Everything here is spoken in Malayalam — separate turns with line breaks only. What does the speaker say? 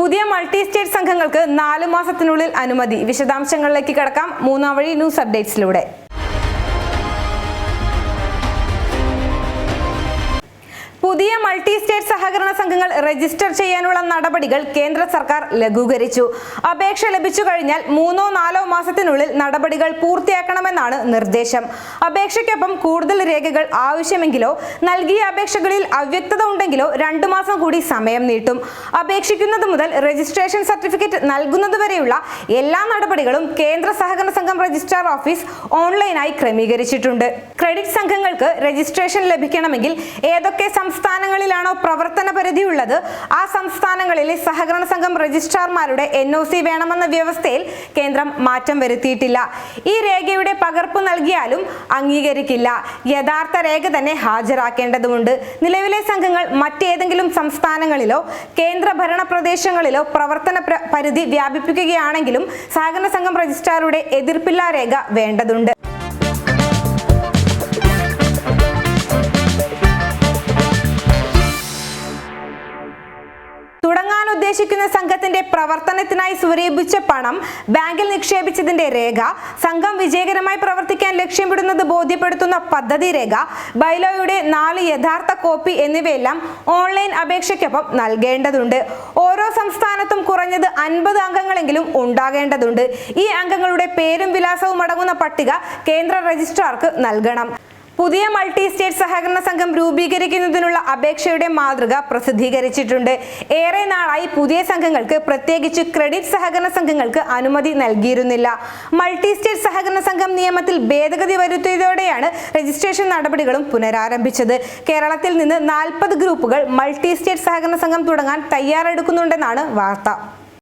പുതിയ മൾട്ടി സ്റ്റേറ്റ് സംഘങ്ങൾക്ക് നാലു മാസത്തിനുള്ളിൽ അനുമതി. വിശദാംശങ്ങളിലേക്ക് കടക്കാം. മൂന്നാം വഴി ന്യൂസ് അപ്ഡേറ്റ്സിലൂടെ. മൾട്ടി സ്റ്റേറ്റ് സഹകരണ സംഘങ്ങൾ രജിസ്റ്റർ ചെയ്യാനുള്ള നടപടികൾ കേന്ദ്ര സർക്കാർ ലഘൂകരിച്ചു. അപേക്ഷ ലഭിച്ചു കഴിഞ്ഞാൽ മൂന്നോ നാലോ മാസത്തിനുള്ളിൽ നടപടികൾ പൂർത്തിയാക്കണമെന്നാണ് നിർദ്ദേശം. അപേക്ഷയ്ക്കൊപ്പം കൂടുതൽ രേഖകൾ ആവശ്യമെങ്കിലോ നൽകിയ അപേക്ഷകളിൽ അവ്യക്തത ഉണ്ടെങ്കിലോ രണ്ടു മാസം കൂടി സമയം നീട്ടും. അപേക്ഷിക്കുന്നത് മുതൽ രജിസ്ട്രേഷൻ സർട്ടിഫിക്കറ്റ് നൽകുന്നതുവരെയുള്ള എല്ലാ നടപടികളും കേന്ദ്ര സഹകരണ സംഘം രജിസ്ട്രാർ ഓഫീസ് ഓൺലൈനായി ക്രമീകരിച്ചിട്ടുണ്ട്. ക്രെഡിറ്റ് സംഘങ്ങൾക്ക് രജിസ്ട്രേഷൻ ലഭിക്കണമെങ്കിൽ ഏതൊക്കെ സംസ്ഥാനങ്ങളിലാണോ പ്രവർത്തന പരിധിയുള്ളത്? ആ സംസ്ഥാനങ്ങളിലെ സഹകരണ സംഘം രജിസ്ട്രാർമാരുടെ എൻ ഒ സി വേണമെന്ന വ്യവസ്ഥയിൽ കേന്ദ്രം മാറ്റം വരുത്തിയിട്ടില്ല. ഈ രേഖയുടെ പകർപ്പ് നൽകിയാലും അംഗീകരിക്കില്ല. യഥാർത്ഥ രേഖ തന്നെ ഹാജരാക്കേണ്ടതുണ്ട് നിലവിലെ സംഘങ്ങൾ മറ്റേതെങ്കിലും സംസ്ഥാനങ്ങളിലോ കേന്ദ്ര ഭരണ പ്രദേശങ്ങളിലോ പ്രവർത്തന പരിധി വ്യാപിപ്പിക്കുകയാണെങ്കിലും സഹകരണ സംഘം രജിസ്ട്രാറുടെ എതിർപ്പില്ലാ രേഖ വേണ്ടതുണ്ട്. തുടങ്ങാൻ ഉദ്ദേശിക്കുന്ന സംഘത്തിന്റെ പ്രവർത്തനത്തിനായി സ്വരൂപിച്ച പണം ബാങ്കിൽ നിക്ഷേപിച്ചതിന്റെ രേഖ സംഘം വിജയകരമായി പ്രവർത്തിക്കാൻ ലക്ഷ്യമിടുന്നത് ബോധ്യപ്പെടുത്തുന്ന പദ്ധതി രേഖ ബൈലോയുടെ നാല് യഥാർത്ഥ കോപ്പി എന്നിവയെല്ലാം ഓൺലൈൻ അപേക്ഷയ്ക്കൊപ്പം നൽകേണ്ടതുണ്ട്. ഓരോ സംസ്ഥാനത്തും കുറഞ്ഞത് അൻപത് അംഗങ്ങളെങ്കിലും ഉണ്ടാകേണ്ടതുണ്ട്. ഈ അംഗങ്ങളുടെ പേരും വിലാസവും അടങ്ങുന്ന പട്ടിക കേന്ദ്ര രജിസ്ട്രാർക്ക് നൽകണം. പുതിയ മൾട്ടി സ്റ്റേറ്റ് സഹകരണ സംഘം രൂപീകരിക്കുന്നതിനുള്ള അപേക്ഷയുടെ മാതൃക പ്രസിദ്ധീകരിച്ചിട്ടുണ്ട്. ഏറെ നാളായി പുതിയ സംഘങ്ങൾക്ക് പ്രത്യേകിച്ച് ക്രെഡിറ്റ് സഹകരണ സംഘങ്ങൾക്ക് അനുമതി നൽകിയിരുന്നില്ല. മൾട്ടി സ്റ്റേറ്റ് സഹകരണ സംഘം നിയമത്തിൽ ഭേദഗതി വരുത്തിയതോടെയാണ് രജിസ്ട്രേഷൻ നടപടികളും പുനരാരംഭിച്ചത്. കേരളത്തിൽ നിന്ന് നാൽപ്പത് ഗ്രൂപ്പുകൾ മൾട്ടി സ്റ്റേറ്റ് സഹകരണ സംഘം തുടങ്ങാൻ തയ്യാറെടുക്കുന്നുണ്ടെന്നാണ് വാർത്ത.